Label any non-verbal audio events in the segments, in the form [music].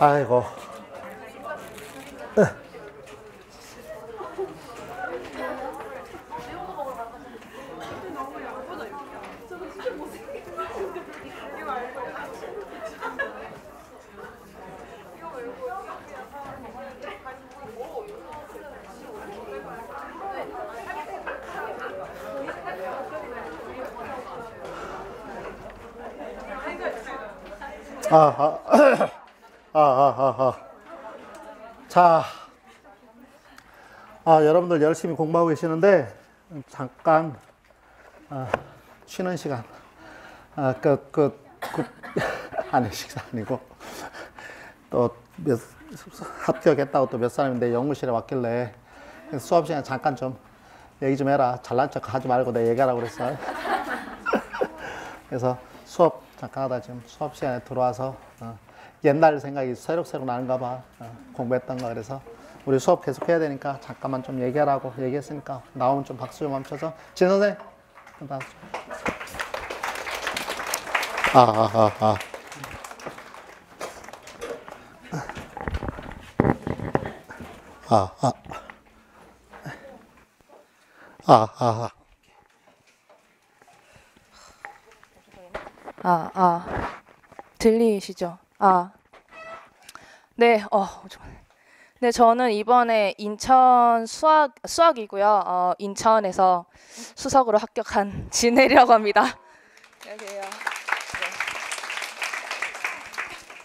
아이고. 아, 아, 자, 아, 여러분들 열심히 공부하고 계시는데, 잠깐, 아, 쉬는 시간. 아, 그, 그, 그, [laughs] 아니, 식사 아니고, 또, 몇, 합격했다고 또 몇 사람인데 연구실에 왔길래, 수업 시간에 잠깐 좀 얘기 좀 해라. 잘난 척 하지 말고 내 얘기하라고 그랬어. [laughs] 그래서 수업 잠깐 하다 지금 수업 시간에 들어와서 어, 옛날 생각이 새록새록 나는가 봐. 어, 공부했던 거 그래서 우리 수업 계속 해야 되니까 잠깐만 좀 얘기하라고 얘기했으니까 나오면 좀 박수 좀 멈춰서 진 선생 박수. 아, 아, 아, 아. 아, 아. 아, 아, 아, 아. 들리시죠? 아. 네, 어, 좀- 네, 저는 이번에 인천 수학, 수학이고요. 어, 인천에서 수석으로 합격한 [laughs] 진혜리라고 합니다. 안녕하세요. 네.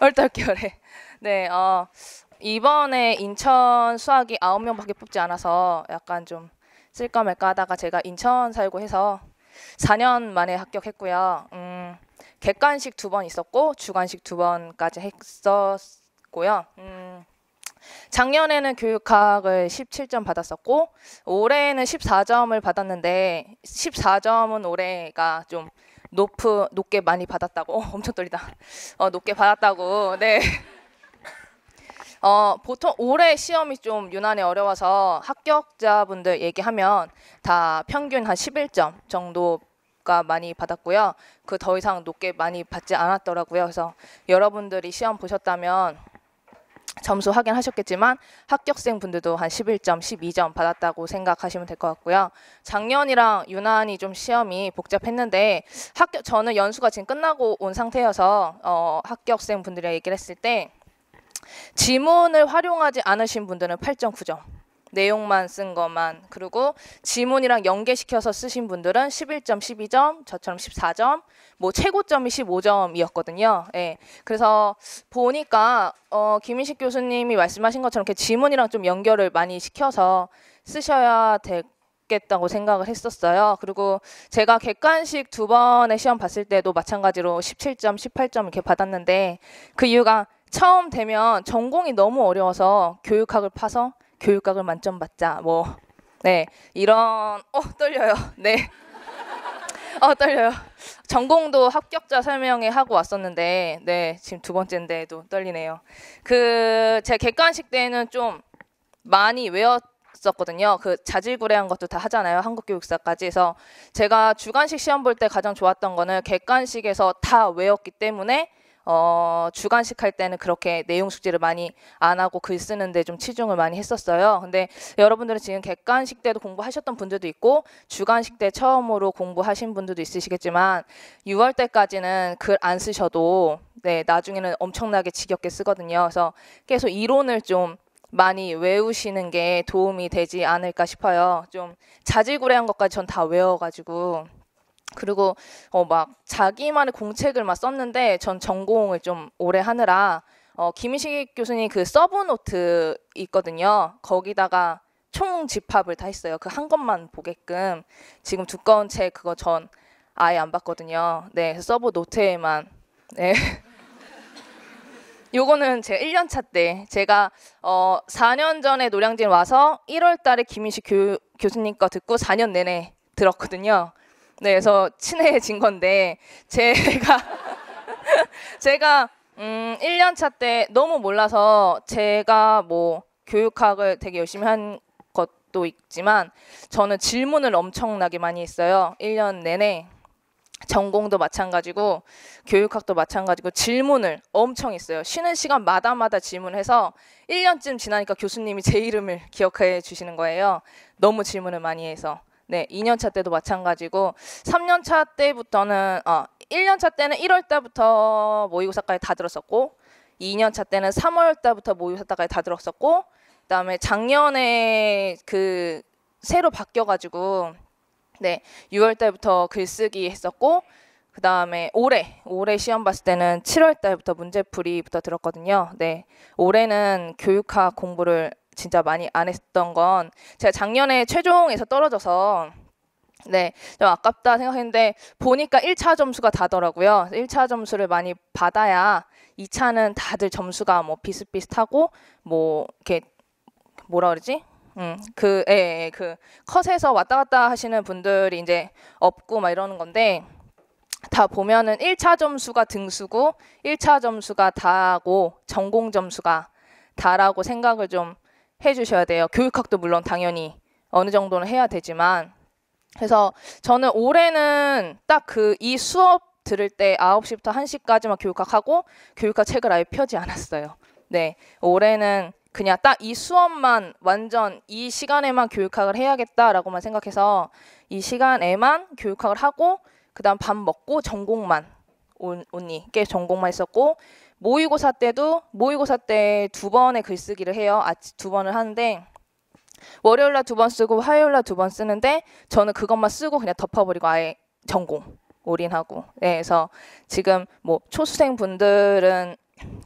얼떨결에. 네, 어, 이번에 인천 수학이 아홉 명밖에 뽑지 않아서 약간 좀 쓸까 말까 하다가 제가 인천 살고 해서 4년 만에 합격했고요. 음, 객관식 두 번 있었고 주관식 두 번까지 했었고요. 음, 작년에는 교육학을 17점 받았었고 올해는 14점을 받았는데 14점은 올해가 좀 높은 높게 많이 받았다고 어, [laughs] 엄청 떨리다. 어, 높게 받았다고. 네. 어, 보통 올해 시험이 좀 유난히 어려워서 합격자분들 얘기하면 다 평균 한 11점 정도 가 많이 받았고요. 그 더 이상 높게 많이 받지 않았더라고요. 그래서 여러분들이 시험 보셨다면 점수 확인하셨겠지만 합격생 분들도 한 11점, 12점 받았다고 생각하시면 될 것 같고요. 작년이랑 유난히 좀 시험이 복잡했는데 합격 저는 연수가 지금 끝나고 온 상태여서 어, 합격생 분들이 얘기를 했을 때 지문을 활용하지 않으신 분들은 8.9점. 내용만 쓴 것만 그리고 지문이랑 연계시켜서 쓰신 분들은 11점, 12점, 저처럼 14점, 뭐 최고점이 15점이었거든요. 예. 그래서 보니까 어, 김인식 교수님이 말씀하신 것처럼 이렇게 지문이랑 좀 연결을 많이 시켜서 쓰셔야 되겠다고 생각을 했었어요. 그리고 제가 객관식 두 번의 시험 봤을 때도 마찬가지로 17점, 18점 이렇게 받았는데 그 이유가 처음 되면 전공이 너무 어려워서 교육학을 파서 교육학을 만점 받자. 뭐 네 이런 어 떨려요. 네. 어 떨려요. 전공도 합격자 설명회 하고 왔었는데 네 지금 두 번째인데도 떨리네요. 그 제 객관식 때는 좀 많이 외웠었거든요. 그 자질구레한 것도 다 하잖아요 한국교육사까지. 해서 제가 주관식 시험 볼 때 가장 좋았던 거는 객관식에서 다 외웠기 때문에 어, 주관식 할 때는 그렇게 내용 숙지를 많이 안 하고 글 쓰는데 좀 치중을 많이 했었어요. 근데 여러분들은 지금 객관식 때도 공부하셨던 분들도 있고 주관식 때 처음으로 공부하신 분들도 있으시겠지만 6월 때까지는 글 안 쓰셔도 네, 나중에는 엄청나게 지겹게 쓰거든요. 그래서 계속 이론을 좀 많이 외우시는 게 도움이 되지 않을까 싶어요. 좀 자질구레한 것까지 전 다 외워가지고 그리고 어 막 자기만의 공책을 막 썼는데 전 전공을 좀 오래 하느라 어 김희식 교수님 그 서브 노트 있거든요. 거기다가 총 집합을 다 했어요. 그 한 것만 보게끔 지금 두꺼운 책 그거 전 아예 안 봤거든요. 네, 그래서 서브 노트에만 네. [laughs] 요거는 제 1년 차 때 제가 어 4년 전에 노량진 와서 1월 달에 김희식 교, 교수님 거 듣고 4년 내내 들었거든요. 네, 그래서 친해진 건데 제가 [laughs] 제가 음 1년 차 때 너무 몰라서 제가 뭐 교육학을 되게 열심히 한 것도 있지만 저는 질문을 엄청나게 많이 했어요. 1년 내내. 전공도 마찬가지고 교육학도 마찬가지고 질문을 엄청 했어요. 쉬는 시간마다마다 질문해서 1년쯤 지나니까 교수님이 제 이름을 기억해 주시는 거예요. 너무 질문을 많이 해서. 네, 2년차 때도 마찬가지고 3년차 때부터는 어, 1년차 때는 1월 달부터 모의고사까지 다 들었었고 2년차 때는 3월 달부터 모의고사까지 다 들었었고 그다음에 작년에 그 새로 바뀌어 가지고 네, 6월 달부터 글쓰기 했었고 그 다음에 올해 올해 시험 봤을 때는 7월 달부터 문제풀이부터 들었거든요. 네, 올해는 교육학 공부를 진짜 많이 안 했던 건 제가 작년에 최종에서 떨어져서 네, 좀 아깝다 생각했는데 보니까 1차 점수가 다더라고요. 1차 점수를 많이 받아야 2차는 다들 점수가 뭐 비슷비슷하고 뭐 이렇게 뭐라 그러지? 음, 그, 예, 예, 그 컷에서 왔다 갔다 하시는 분들이 이제 없고 막 이러는 건데 다 보면은 1차 점수가 등수고 1차 점수가 다고 전공 점수가 다라고 생각을 좀 해주셔야 돼요. 교육학도 물론 당연히 어느 정도는 해야 되지만 그래서 저는 올해는 딱 그 이 수업 들을 때 9시부터 1시까지만 교육학 하고 교육학 책을 아예 펴지 않았어요. 네, 올해는 그냥 딱 이 수업만 완전 이 시간에만 교육학을 해야겠다라고만 생각해서 이 시간에만 교육학을 하고 그다음 밥 먹고 전공만 온- 온니 꽤 전공만 했었고 모의고사 때도 모의고사 때 두 번의 글쓰기를 해요. 아, 두 번을 하는데 월요일 날 두 번 쓰고 화요일 날 두 번 쓰는데 저는 그것만 쓰고 그냥 덮어버리고 아예 전공 올인하고 네, 그래서 지금 뭐 초수생 분들은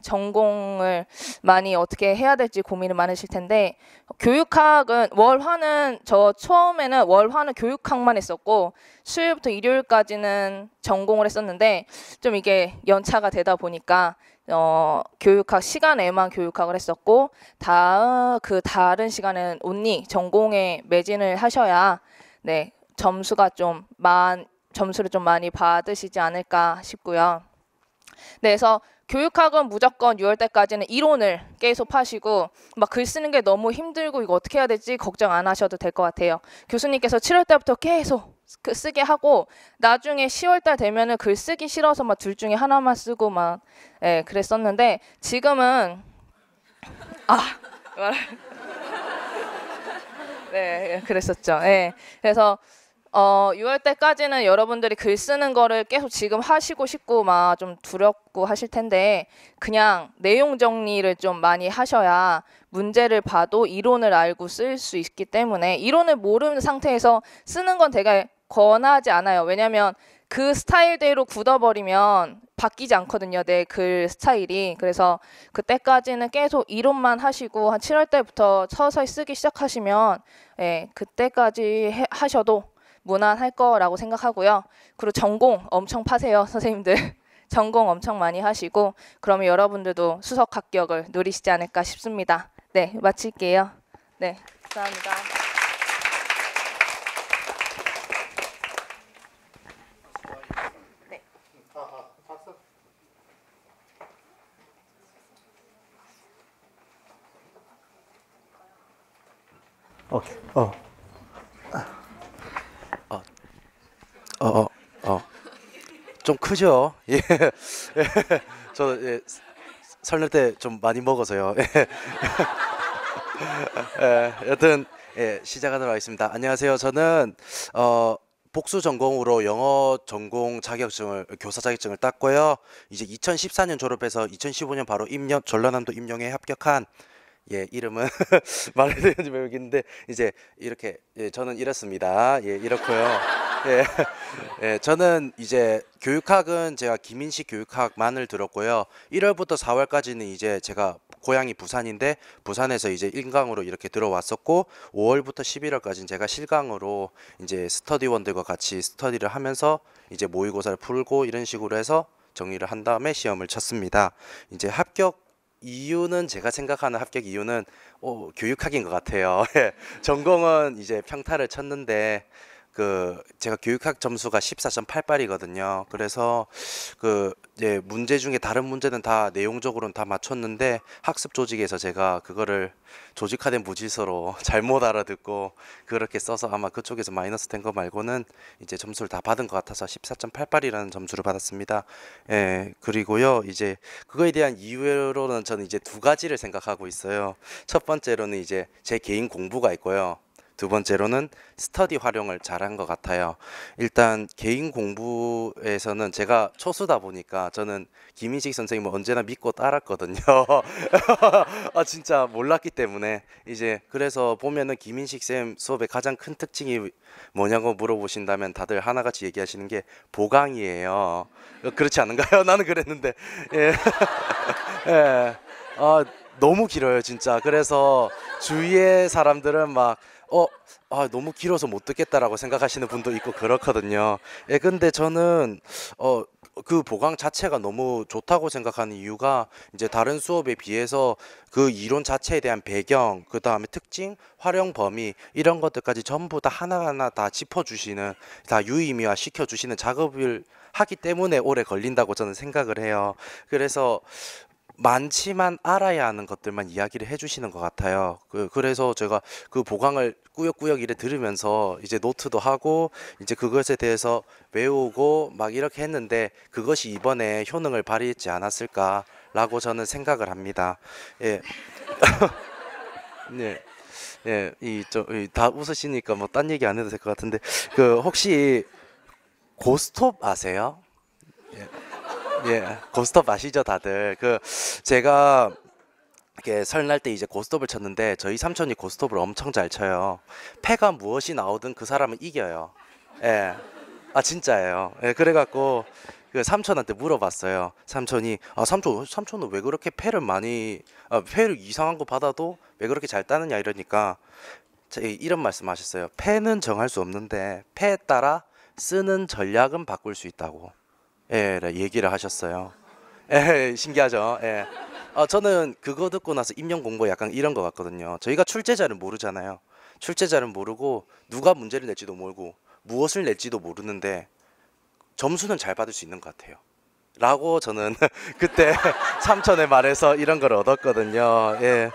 전공을 많이 어떻게 해야 될지 고민이 많으실 텐데 교육학은 월화는 저 처음에는 월화는 교육학만 했었고 수요일부터 일요일까지는 전공을 했었는데 좀 이게 연차가 되다 보니까 어 교육학 시간에만 교육학을 했었고 다그 다른 시간에는 온리 전공에 매진을 하셔야 네 점수가 좀많 점수를 좀 많이 받으시지 않을까 싶고요. 네, 그래서 교육학은 무조건 6월 때까지는 이론을 계속 하시고 막 글 쓰는 게 너무 힘들고 이거 어떻게 해야 될지 걱정 안 하셔도 될 것 같아요. 교수님께서 7월 달부터 계속 그 쓰게 하고 나중에 10월 달 되면은 글 쓰기 싫어서 막 둘 중에 하나만 쓰고 막 예, 그랬었는데 지금은 아 말- [laughs] 네, 예, 그랬었죠. 예. 그래서 어, 6월 때까지는 여러분들이 글 쓰는 거를 계속 지금 하시고 싶고 막 좀 두렵고 하실 텐데 그냥 내용 정리를 좀 많이 하셔야 문제를 봐도 이론을 알고 쓸 수 있기 때문에 이론을 모르는 상태에서 쓰는 건 되게 권하지 않아요. 왜냐하면 그 스타일대로 굳어버리면 바뀌지 않거든요. 내 글 스타일이. 그래서 그때까지는 계속 이론만 하시고 한 7월 때부터 서서히 쓰기 시작하시면 예, 그때까지 해- 하셔도 무난할 거라고 생각하고요. 그리고 전공 엄청 파세요, 선생님들. [laughs] 전공 엄청 많이 하시고 그러면 여러분들도 수석 합격을 누리시지 않을까 싶습니다. 네, 마칠게요. 네, 감사합니다. 오케이. 어. 어, 어, 어. 좀 크죠? 예. [laughs] 예. 저 예, 설날 때 좀 많이 먹어서요. 예. [laughs] 예, 여튼 예, 시작하도록 하겠습니다. 안녕하세요. 저는 어 복수 전공으로 영어 전공 자격증을 교사 자격증을 땄고요. 이제 2014년 졸업해서 2015년 바로 임용 전라남도 임용에 합격한 예 이름은 [laughs] 말해도 되는지 모르겠는데 이제 이렇게 예, 저는 이렇습니다. 예 이렇고요. 예, [laughs] 예 저는 이제 교육학은 제가 김인식 교육학만을 들었고요. 1월부터 4월까지는 이제 제가 고향이 부산인데 부산에서 이제 일강으로 이렇게 들어왔었고 5월부터 11월까지는 제가 실강으로 이제 스터디원들과 같이 스터디를 하면서 이제 모의고사를 풀고 이런 식으로 해서 정리를 한 다음에 시험을 쳤습니다. 이제 합격 이유는 제가 생각하는 합격 이유는 어, 교육학인 것 같아요. [laughs] 예, 전공은 이제 평타를 쳤는데 그 제가 교육학 점수가 14.88이거든요. 그래서 그 이제 문제 중에 다른 문제는 다 내용적으로는 다 맞췄는데 학습 조직에서 제가 그거를 조직화된 무질서로 [laughs] 잘못 알아듣고 그렇게 써서 아마 그쪽에서 마이너스 된 거 말고는 이제 점수를 다 받은 것 같아서 14.88이라는 점수를 받았습니다. 예, 그리고요 이제 그거에 대한 이유로는 저는 이제 두 가지를 생각하고 있어요. 첫 번째로는 이제 제 개인 공부가 있고요. 두 번째로는 스터디 활용을 잘한 것 같아요. 일단 개인 공부에서는 제가 초수다 보니까 저는 김인식 선생님을 언제나 믿고 따랐거든요. [laughs] 아 진짜 몰랐기 때문에 이제 그래서 보면은 김인식 쌤 수업의 가장 큰 특징이 뭐냐고 물어보신다면 다들 하나같이 얘기하시는 게 보강이에요. 어, 그렇지 않은가요? [laughs] 나는 그랬는데 예. [laughs] 예. 아 너무 길어요 진짜. 그래서 주위의 사람들은 막 어, 아, 너무 길어서 못 듣겠다라고 생각하시는 분도 있고 그렇거든요. 예, 근데 저는 어, 그 보강 자체가 너무 좋다고 생각하는 이유가 이제 다른 수업에 비해서 그 이론 자체에 대한 배경, 그 다음에 특징, 활용 범위 이런 것들까지 전부 다 하나하나 다 짚어주시는, 다 유의미화 시켜주시는 작업을 하기 때문에 오래 걸린다고 저는 생각을 해요. 그래서 많지만 알아야 하는 것들만 이야기를 해주시는 것 같아요. 그, 그래서 제가 그 보강을 꾸역꾸역 이래 들으면서 이제 노트도 하고 이제 그것에 대해서 외우고 막 이렇게 했는데 그것이 이번에 효능을 발휘했지 않았을까라고 저는 생각을 합니다. 예. [laughs] 네. 예, 이저다 웃으시니까 뭐 딴 얘기 안 해도 될 것 같은데 그 혹시 고스톱 아세요? 예, 고스톱 아시죠, 다들? 그 제가 이렇게 설날 때 이제 고스톱을 쳤는데 저희 삼촌이 고스톱을 엄청 잘 쳐요. 패가 무엇이 나오든 그 사람은 이겨요. 예, 아 진짜예요. 예, 그래갖고 그 삼촌한테 물어봤어요. 삼촌이 아 삼촌 삼촌은 왜 그렇게 패를 많이 아, 패를 이상한 거 받아도 왜 그렇게 잘 따느냐 이러니까 제 이런 말씀하셨어요. 패는 정할 수 없는데 패에 따라 쓰는 전략은 바꿀 수 있다고. 예, 네, 얘기를 하셨어요. 예, [laughs] 신기하죠. 예. 어, 저는 그거 듣고 나서 임용 공부 약간 이런 것 같거든요. 저희가 출제자를 모르잖아요. 출제자를 모르고 누가 문제를 낼지도 모르고 무엇을 낼지도 모르는데 점수는 잘 받을 수 있는 것 같아요. 라고 저는 [laughs] 그때 [laughs] 삼촌의 말에서 이런 걸 얻었거든요. 예.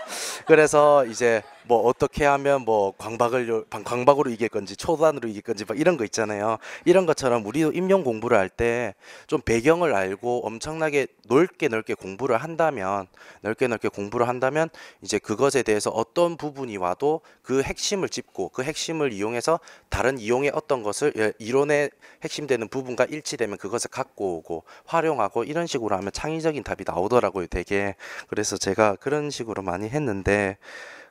그래서 이제 뭐 어떻게 하면 뭐 광박을 광박으로 이길 건지 초단으로 이길 건지 막 이런 거 있잖아요. 이런 것처럼 우리도 임용 공부를 할 때 좀 배경을 알고 엄청나게 넓게 넓게 공부를 한다면 넓게 넓게 공부를 한다면 이제 그것에 대해서 어떤 부분이 와도 그 핵심을 짚고 그 핵심을 이용해서 다른 이용의 어떤 것을 예, 이론의 핵심되는 부분과 일치되면 그것을 갖고 오고 활용하고 이런 식으로 하면 창의적인 답이 나오더라고요 되게 그래서 제가 그런 식으로 많이 했는데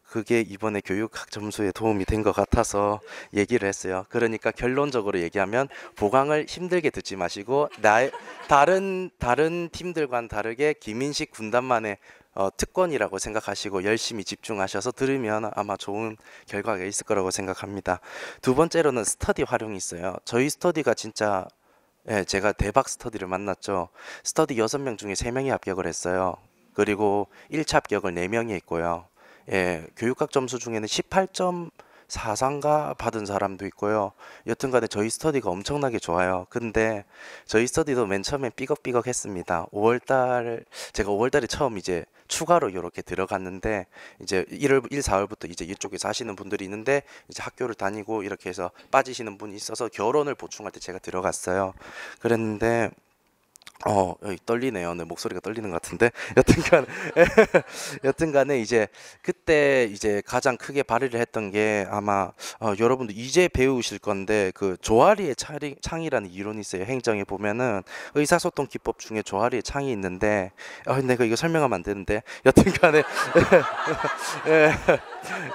그게 이번에 교육학 점수에 도움이 된 것 같아서 얘기를 했어요. 그러니까 결론적으로 얘기하면 보강을 힘들게 듣지 마시고 나의 다른 다른 팀들과는 다르게 김인식 군단만의 어, 특권이라고 생각하시고 열심히 집중하셔서 들으면 아마 좋은 결과가 있을 거라고 생각합니다. 두 번째로는 스터디 활용이 있어요. 저희 스터디가 진짜 예, 제가 대박 스터디를 만났죠. 스터디 여섯 명 중에 세 명이 합격을 했어요. 그리고 1차 합격을 네명이 했고요. 예, 교육학 점수 중에는 18.43가 받은 사람도 있고요. 여튼간에 저희 스터디가 엄청나게 좋아요. 근데 저희 스터디도 맨 처음엔 삐걱삐걱 했습니다. 5월달 제가 5월달에 처음 이제 추가로 이렇게 들어갔는데 이제 1월 1, 4월부터 이제 이쪽에서 하시는 분들이 있는데 이제 학교를 다니고 이렇게 해서 빠지시는 분이 있어서 결혼을 보충할 때 제가 들어갔어요. 그랬는데 어, 여기 떨리네요. 내 목소리가 떨리는 것 같은데. [laughs] 여튼간, [laughs] 여튼간에 이제 그때 이제 가장 크게 발휘를 했던 게 아마 어, 여러분도 이제 배우실 건데 그 조아리의 창이, 창이라는 이론이 있어요. 행정에 보면은 의사소통 기법 중에 조아리의 창이 있는데 어, 내가 이거 설명하면 안 되는데 여튼간에 [laughs] 예,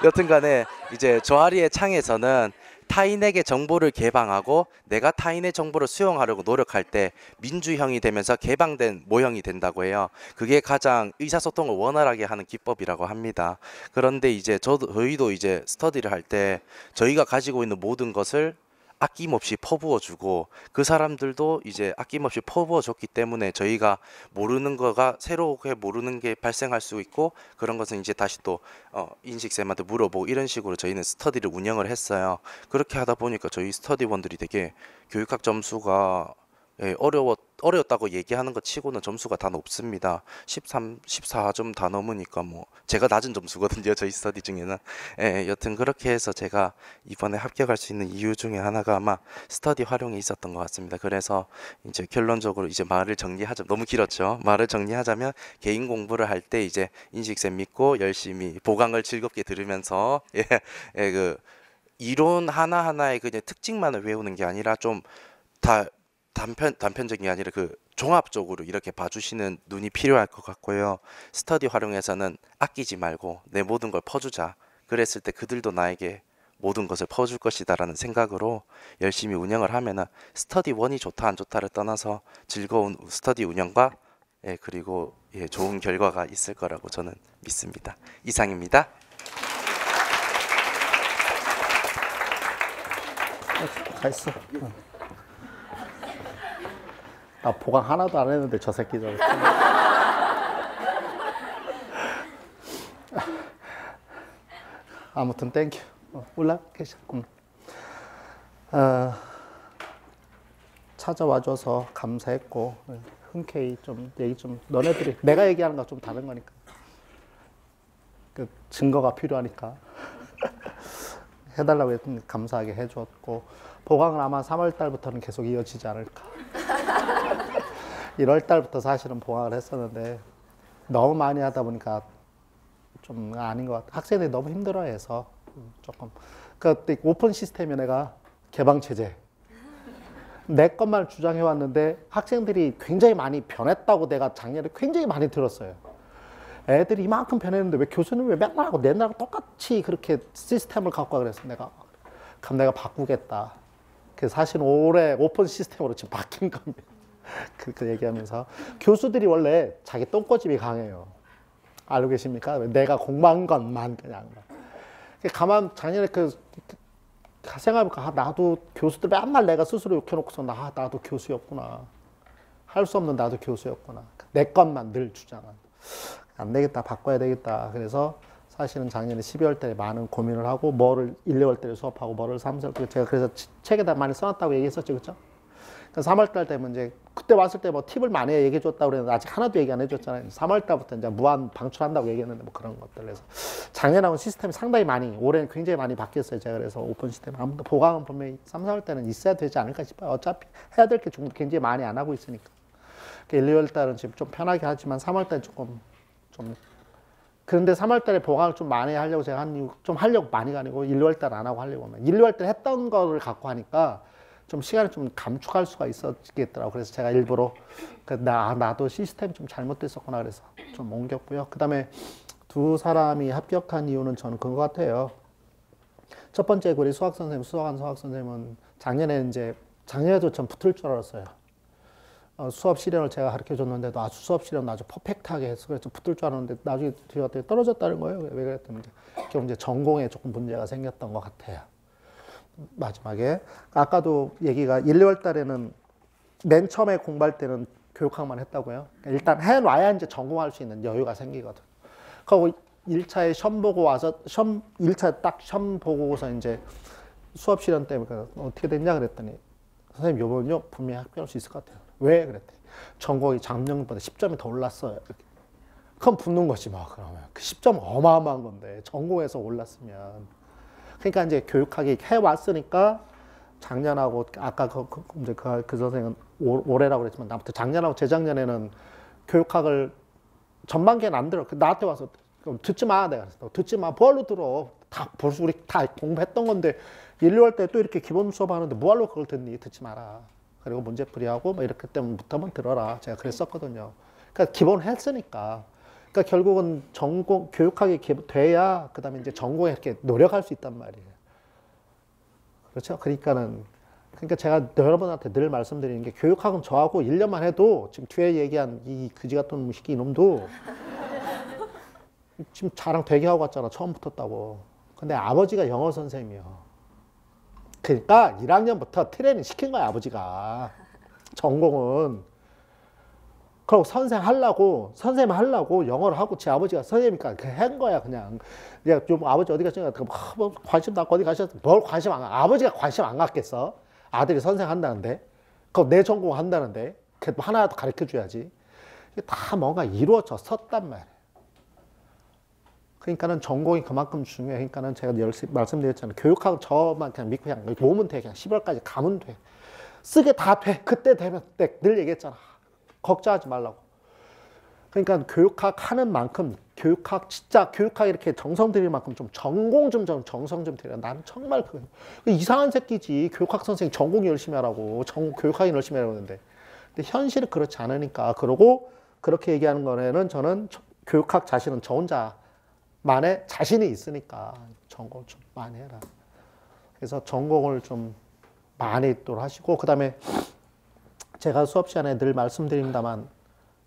여튼간에 이제 조아리의 창에서는 타인에게 정보를 개방하고 내가 타인의 정보를 수용하려고 노력할 때 민주형이 되면서 개방된 모형이 된다고 해요. 그게 가장 의사소통을 원활하게 하는 기법이라고 합니다. 그런데 이제 저도 저희도 이제 스터디를 할 때 저희가 가지고 있는 모든 것을 아낌없이 퍼부어주고 그 사람들도 이제 아낌없이 퍼부어줬기 때문에 저희가 모르는 거가 새롭게 모르는 게 발생할 수 있고 그런 것은 이제 다시 또 어, 인식쌤한테 물어보고 이런 식으로 저희는 스터디를 운영을 했어요. 그렇게 하다 보니까 저희 스터디원들이 되게 교육학 점수가 예, 어려워 어려웠다고 얘기하는 것 치고는 점수가 다 높습니다. 13, 14점 다 넘으니까 뭐 제가 낮은 점수거든요. 저희 스터디 중에는. 예, 여튼 그렇게 해서 제가 이번에 합격할 수 있는 이유 중에 하나가 아마 스터디 활용이 있었던 것 같습니다. 그래서 이제 결론적으로 이제 말을 정리하자 너무 길었죠. 말을 정리하자면 개인 공부를 할 때 이제 인식쌤 믿고 열심히 보강을 즐겁게 들으면서 [laughs] 예, 예, 그 이론 하나 하나의 그냥 특징만을 외우는 게 아니라 좀다 단편 단편적인 게 아니라 그 종합적으로 이렇게 봐주시는 눈이 필요할 것 같고요. 스터디 활용해서는 아끼지 말고 내 모든 걸 퍼주자. 그랬을 때 그들도 나에게 모든 것을 퍼줄 것이다라는 생각으로 열심히 운영을 하면은 스터디 원이 좋다 안 좋다를 떠나서 즐거운 스터디 운영과 예 그리고 예 좋은 결과가 있을 거라고 저는 믿습니다. 이상입니다. 가 있어. 응. 나 보강 하나도 안 했는데 저 새끼들. [laughs] 아무튼 땡큐. 어, 올라 계셔. 음. 어, 찾아와줘서 감사했고 어, 흔쾌히 좀 얘기 좀 너네들이 내가 얘기하는 거 좀 다른 거니까 그 증거가 필요하니까 [laughs] 해달라고 했더니 감사하게 해줬고 보강은 아마 3월 달부터는 계속 이어지지 않을까. 1월 달부터 사실은 보강을 했었는데 너무 많이 하다 보니까 좀 아닌 것 같아. 학생들이 너무 힘들어해서 조금 그 오픈 시스템에 내가 개방 체제 내 것만 주장해 왔는데 학생들이 굉장히 많이 변했다고 내가 작년에 굉장히 많이 들었어요. 애들이 이만큼 변했는데 왜 교수는 왜 맨날 하고 옛날하고 똑같이 그렇게 시스템을 갖고 와 그래서 내가 그럼 내가 바꾸겠다. 그 사실 올해 오픈 시스템으로 지금 바뀐 겁니다. [laughs] 그, 그 얘기하면서 교수들이 원래 자기 똥꼬집이 강해요. 알고 계십니까? 내가 공부한 것만 그냥. 가만 작년에 그 생각해보니까 아, 나도 교수들 맨날 내가 스스로 욕해놓고서 나 나도 교수였구나. 할 수 없는 나도 교수였구나. 내 것만 늘 주잖아. 안 되겠다. 바꿔야 되겠다. 그래서 사실은 작년에 12월 달에 많은 고민을 하고 뭐를 1, 2월 달에 수업하고 뭐를 3, 4월 달에 제가 그래서 책에다 많이 써놨다고 얘기했었죠. 그렇죠? 3월 달 되면 이제 그때 왔을 때 뭐 팁을 많이 얘기해 줬다고 그랬는데 아직 하나도 얘기 안 해 줬잖아요. 3월 달부터 이제 무한 방출한다고 얘기했는데 뭐 그런 것들. 그래서 작년하고 시스템이 상당히 많이, 올해는 굉장히 많이 바뀌었어요. 제가 그래서 오픈 시스템. 아무튼 보강은 분명히 3, 4월 때는 있어야 되지 않을까 싶어요. 어차피 해야 될 게 굉장히 많이 안 하고 있으니까. 1, 2월 달은 지금 좀 편하게 하지만 3월 달은 조금 좀 그런데 3월 달에 보강을 좀 많이 하려고 제가 한, 좀 하려고 많이가 아니고 1, 2월 달 안 하고 하려고 하면 1, 2월 달 했던 거를 갖고 하니까 좀 시간을 좀 감축할 수가 있었겠더라고. 그래서 제가 일부러 그나 나도 시스템이 좀 잘못됐었구나 그래서 좀 옮겼고요. 그 다음에 두 사람이 합격한 이유는 저는 그거 같아요. 첫 번째 우리 수학 선생님, 수학한 수학 선생님은 작년에 이제 작년에도 전 붙을 줄 알았어요. 어, 수업 실현을 제가 가르쳐 줬는데도 아주 수업 실현 아주 퍼펙트하게 해서 그래서 붙을 줄 알았는데 나중에 뒤에 떨어졌다는 거예요. 왜 그랬더니 결국 이제 전공에 조금 문제가 생겼던 것 같아요. 마지막에 아까도 얘기가 1, 2월 달에는 맨 처음에 공부할 때는 교육학만 했다고요. 일단 해놔야 이제 전공할 수 있는 여유가 생기거든. 그리고 1차에 시험 보고 와서 시험 1차 딱 시험 보고서 이제 수업 실현 때문에 어떻게 됐냐 그랬더니 선생님 요번요 분명히 합격할 수 있을 것 같아요. 왜 그랬더니 전공이 작년보다 10점이 더 올랐어요. 이렇게. 그럼 붙는 거지 뭐 그러면 그 10점 어마어마한 건데 전공에서 올랐으면 그러니까 이제 교육학이 해왔으니까 작년하고 아까 그, 그 이제 그, 그 선생은 올, 올해라고 그랬지만 아무튼 작년하고 재작년에는 교육학을 전반기에는 안 들어. 그 나한테 와서 듣지 마. 내가 그랬어. 듣지 마. 뭐하러 들어. 다 벌써 우리 다 공부했던 건데 1, 2월 때 또 이렇게 기본 수업 하는데 뭐하러 그걸 듣니? 듣지 마라. 그리고 문제풀이하고 뭐 이렇게 때문부터만 들어라. 제가 그랬었거든요. 그러니까 기본 했으니까. 그러니까 결국은 전공 교육학이 돼야 그다음에 이제 전공에 이렇게 노력할 수 있단 말이에요. 그렇죠? 그러니까는 그러니까 제가 여러분한테 늘 말씀드리는 게 교육학은 저하고 1년만 해도 지금 뒤에 얘기한 이 그지 같은 무식이 이놈도 지금 자랑 되게 하고 갔잖아. 처음 붙었다고. 근데 아버지가 영어 선생님이요. 그러니까 1학년부터 트레이닝 시킨 거야 아버지가. 전공은. 그리고 선생 하려고 선생님 하려고 영어를 하고 제 아버지가 선생님이니까 그한 거야 그냥. 내가 좀 아버지 어디 가시니까 아, 뭐 관심 갖고 어디 가셨어? 뭘 관심 안 가? 아버지가 관심 안 갖겠어? 아들이 선생 한다는데? 그럼 내 전공 한다는데? 그 하나라도 가르쳐 줘야지. 다 뭔가 이루어졌었단 말이에요 그러니까는 전공이 그만큼 중요해. 그러니까는 제가 열심히 말씀드렸잖아요. 교육하고 저만 그냥 믿고 그냥 모으면 돼. 그냥 10월까지 가면 돼. 쓰게 다 돼. 그때 되면 돼. 늘 얘기했잖아. 걱정하지 말라고. 그러니까 교육학 하는 만큼 교육학 진짜 교육학 이렇게 정성 들일 만큼 좀 전공 좀, 좀 정성 좀 들여. 나는 정말 그 이상한 새끼지. 교육학 선생님 전공 열심히 하라고. 전 교육학이 열심히 하라고 하는데. 근데 현실은 그렇지 않으니까. 그러고 그렇게 얘기하는 거에는 저는 교육학 자신은 저 혼자 만에 자신이 있으니까 전공 좀 많이 해라. 그래서 전공을 좀 많이 또 하시고 그 다음에 제가 수업 시간에 늘 말씀드립니다만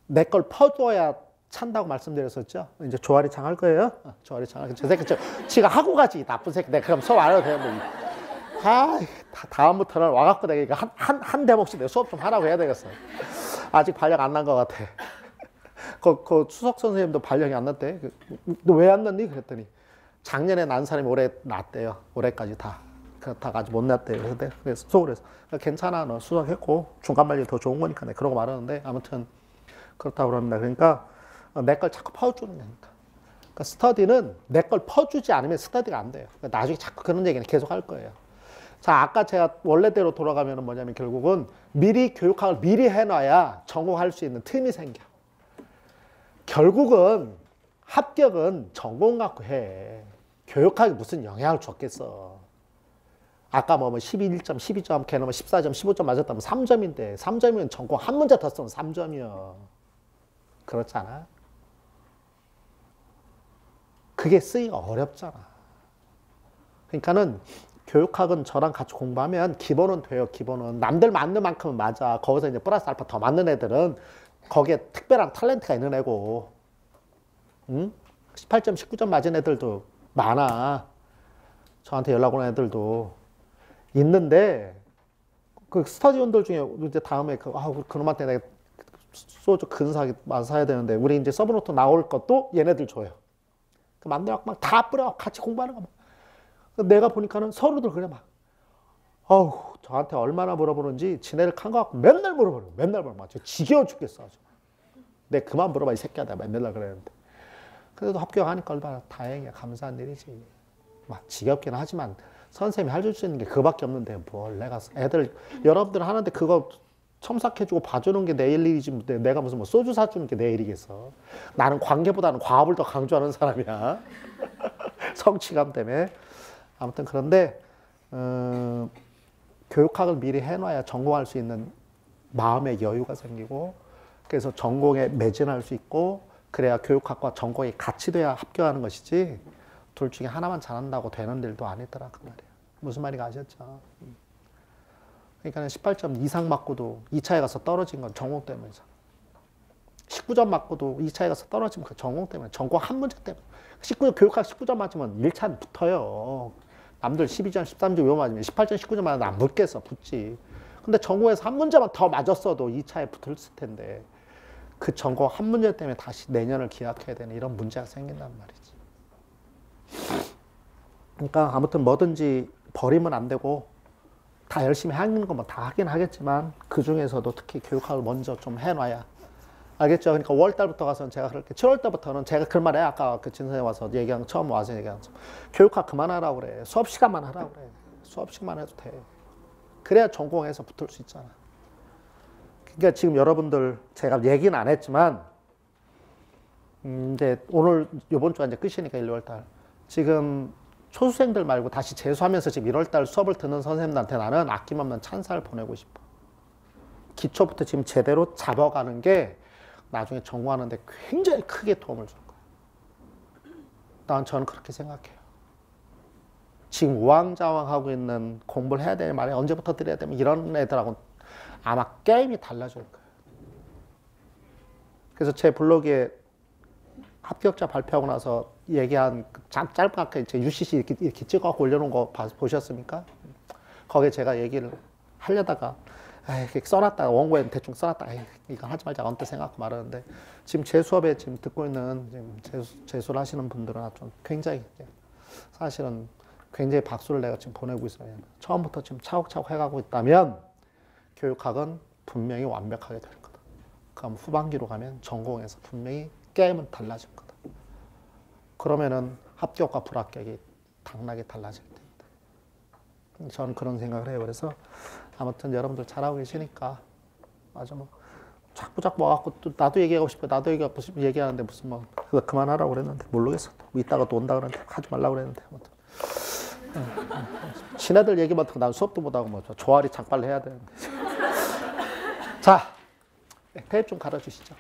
내 걸 퍼줘야 찬다고 말씀드렸었죠. 이제 조아리 창할 거예요. 어, 조아리 창할 저 새끼 저 지가 하고 가지 나쁜 새끼. 내가 그럼 수업 안 해도 되는데. 아, 다- 다음부터는 와갖고 내가 이거 한, 한, 한 대목씩 내 수업 좀 하라고 해야 되겠어. 아직 발령 안 난 것 같아. 그, 그 추석 선생님도 발령이 안 났대. 너 왜 안 났니? 그랬더니 작년에 난 사람이 올해 났대요. 올해까지 다. 그렇다가 아직 못 났대요. 그래서 그래서 속으로 해서 괜찮아. 너 수석했고 중간 발령 더 좋은 거니까 그러고 말하는데 아무튼 그렇다고 그럽니다. 그러니까 내 걸 자꾸 퍼주는 거니까. 그러니까 스터디는 내 걸 퍼주지 않으면 스터디가 안 돼요. 그러니까 나중에 자꾸 그런 얘기는 계속 할 거예요. 자, 아까 제가 원래대로 돌아가면 뭐냐면 결국은 미리 교육학을 미리 해놔야 전공할 수 있는 틈이 생겨. 결국은 합격은 전공 갖고 해. 교육학이 무슨 영향을 줬겠어. 아까 뭐 11점, 12점, 걔는 뭐 14점, 15점 맞았다면 3점인데 3점이면 전공 한 문제 더 쓰면 3점이야. 그렇잖아. 그게 쓰기가 어렵잖아. 그러니까는 교육학은 저랑 같이 공부하면 기본은 돼요. 기본은 남들 맞는 만큼은 맞아. 거기서 이제 플러스 알파 더 맞는 애들은 거기에 특별한 탤런트가 있는 애고, 응? 18점, 19점 맞은 애들도 많아. 저한테 연락 오는 애들도 있는데, 그 스터디원들 중에 이제 다음에 그, 아, 그놈한테 내가 소주 근사하게 사야 되는데, 우리 이제 서브노트 나올 것도 얘네들 줘요. 그 만들어 막다 뿌려. 같이 공부하는 거 막. 내가 보니까는 서로들 그래 막. 어우, 저한테 얼마나 물어보는지 지네를 칸 거 갖고 맨날 물어보는 거야. 맨날 물어봐. 저 지겨워 죽겠어. 아주. 내 그만 물어봐 이 새끼야. 내가 맨날 그랬는데. 그래도 합격하니까 얼마나 다행이야. 감사한 일이지. 막 지겹긴 하지만 선생님이 해줄 수 있는 게 그밖에 없는데 뭘 내가 애들 여러분들 하는데 그거 첨삭해주고 봐주는 게 내일 일이지 뭐 내- 내가 무슨 뭐 소주 사주는 게 내 일이겠어. 나는 관계보다는 과업을 더 강조하는 사람이야. [laughs] 성취감 때문에. 아무튼 그런데 어, 교육학을 미리 해놔야 전공할 수 있는 마음의 여유가 생기고 그래서 전공에 매진할 수 있고 그래야 교육학과 전공이 같이 돼야 합격하는 것이지 둘 중에 하나만 잘한다고 되는 일도 아니더라 그 말이에요. 무슨 말인가 아셨죠? 음. 그러니까 18점 이상 맞고도 2차에 가서 떨어진 건 전공 때문이죠. 19점 맞고도 2차에 가서 떨어지면 그 전공 때문에 전공 한 문제 때문에 19점 교육학 19점 맞으면 1차는 붙어요. 남들 12점, 13점 요 맞으면 18점, 19점 맞으면 안 붙겠어. 붙지. 근데 전공에서 한 문제만 더 맞았어도 2차에 붙을 텐데 그 전공 한 문제 때문에 다시 내년을 기약해야 되는 이런 문제가 생긴단 말이지. 그러니까 아무튼 뭐든지 버리면 안 되고 다 열심히 하는 거뭐 다 하긴 하겠지만 그 중에서도 특히 교육학을 먼저 좀 해놔야 알겠죠? 그러니까 5월 달부터 가서는 제가 그렇게 7월 달부터는 제가 그 말에 아까 그 진선에 와서 얘기한 처음 와서 얘기한 거 교육학 그만하라고 그래. 수업 시간만 하라고 그래. 수업 시간만 해도 돼. 그래야 전공해서 붙을 수 있잖아. 그러니까 지금 여러분들 제가 얘기는 안 했지만 음, 이제 오늘 이번 주가 이제 끝이니까 1, 2월 달. 지금 초수생들 말고 다시 재수하면서 지금 1월 달 수업을 듣는 선생님들한테 나는 아낌없는 찬사를 보내고 싶어. 기초부터 지금 제대로 잡아가는 게 나중에 전공하는 데 굉장히 크게 도움을 줄 거야. 난 저는 그렇게 생각해요. 지금 우왕좌왕하고 있는 공부를 해야 되는 말에 언제부터 드려야 되면 이런 애들하고 아마 게임이 달라질 거예요. 그래서 제 블로그에 합격자 발표하고 나서 얘기한 그 짧- 짧게 제 UCC 이렇게, 이렇게 찍어갖고 올려놓은 거 봐- 보셨습니까? 거기에 제가 얘기를 하려다가 에이, 써놨다가 원고에는 대충 써놨다가 에이, 이거 하지 말자 언뜻 생각하고 말하는데 지금 제 수업에 지금 듣고 있는 지금 재수, 재수를 하시는 분들은 좀 굉장히 사실은 굉장히 박수를 내가 지금 보내고 있어요. 처음부터 지금 차곡차곡 해가고 있다면 교육학은 분명히 완벽하게 될 거다. 그럼 후반기로 가면 전공에서 분명히 게임은 달라질 거다. 그러면은 합격과 불합격이 당나게 달라질 텐데. 저는 그런 생각을 해요. 그래서 아무튼 여러분들 잘하고 계시니까. 맞아 뭐. 자꾸 자꾸 와갖고 또 나도 얘기하고 싶어. 나도 얘기하고 싶어. 얘기하는데 무슨 뭐 그거 그만하라고 그랬는데 모르겠어. 또 이따가 또 온다 그랬는데 하지 말라고 그랬는데. 아무튼. 친애들 얘기만 듣고 난 수업도 못하고 뭐 조아리 장빨 해야 되는데. 자 테이프 좀 갈아주시죠